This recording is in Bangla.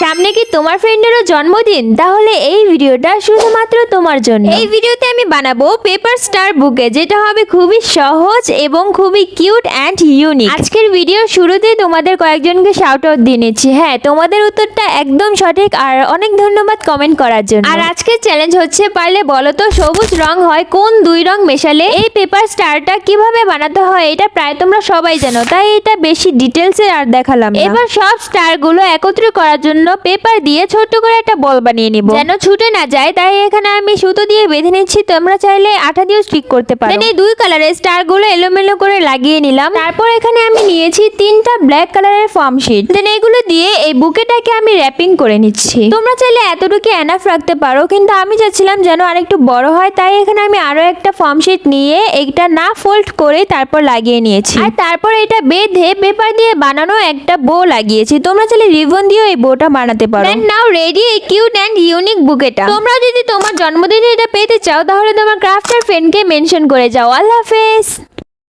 সামনে কি তোমার ফ্রেন্ডেরও জন্মদিন? তাহলে এই ভিডিওটা শুধুমাত্র তোমার জন্য। এই ভিডিওতে আমি বানাবো পেপার স্টার বুকে যেটা হবে খুবই সহজ এবং খুবই কিউট অ্যান্ড ইউনিক আজকের ভিডিও শুরুতে তোমাদের কয়েকজনকে শাউট আউট দিয়ে নিচ্ছি। হ্যাঁ তোমাদের উত্তরটা একদম সঠিক আর অনেক ধন্যবাদ কমেন্ট করার জন্য। আর আজকের চ্যালেঞ্জ হচ্ছে পারলে বলো তো সবুজ রং হয় কোন দুই রং মেশালে? এই পেপার স্টারটা কীভাবে বানাতে হয় এটা প্রায় তোমরা সবাই জানো তাই এটা বেশি ডিটেলসে আর দেখালাম এবার সব স্টারগুলো একত্র করার জন্য পেপার দিয়ে ছোট্ট করে একটা বল বানিয়ে নিব। যেন ছুটে না যায় তাই এখানে আমি সুতো দিয়ে বেঁধে নিচ্ছি। তোমরা চাইলে আঠা দিয়েও স্টিক করতে পারো। এই দুই কালারের স্টারগুলো এলোমেলো করে লাগিয়ে নিলাম। তারপর এখানে আমি নিয়েছি তিনটা ব্ল্যাক কালারের ফর্ম শিট। দেন এগুলো দিয়ে এই বুকেটাকে আমি র্যাপিং করে নিচ্ছি। তোমরা চাইলে এতটুকু এনাফ রাখতে পারো কিন্তু আমি চাচ্ছিলাম যেন আরেকটু বড় হয় তাই এখানে আমি আরও একটা ফর্ম শিট নিয়ে এইটা না ফোল্ড করে তারপর লাগিয়ে নিয়েছি। আর তারপর এটা বেঁধে পেপার দিয়ে বানানো একটা বো লাগিয়েছি। তোমরা চাইলে রিবন দিয়েও এই বোটা বানাতে পারো। Now ready a cute and unique বুকেটা তোমরা যদি তোমার জন্মদিনে এটা পেতে চাও, তাহলে তোমার ক্রাফটার ফ্রেন্ডকে মেনশন করে যাও। আল্লাহ হাফেজ।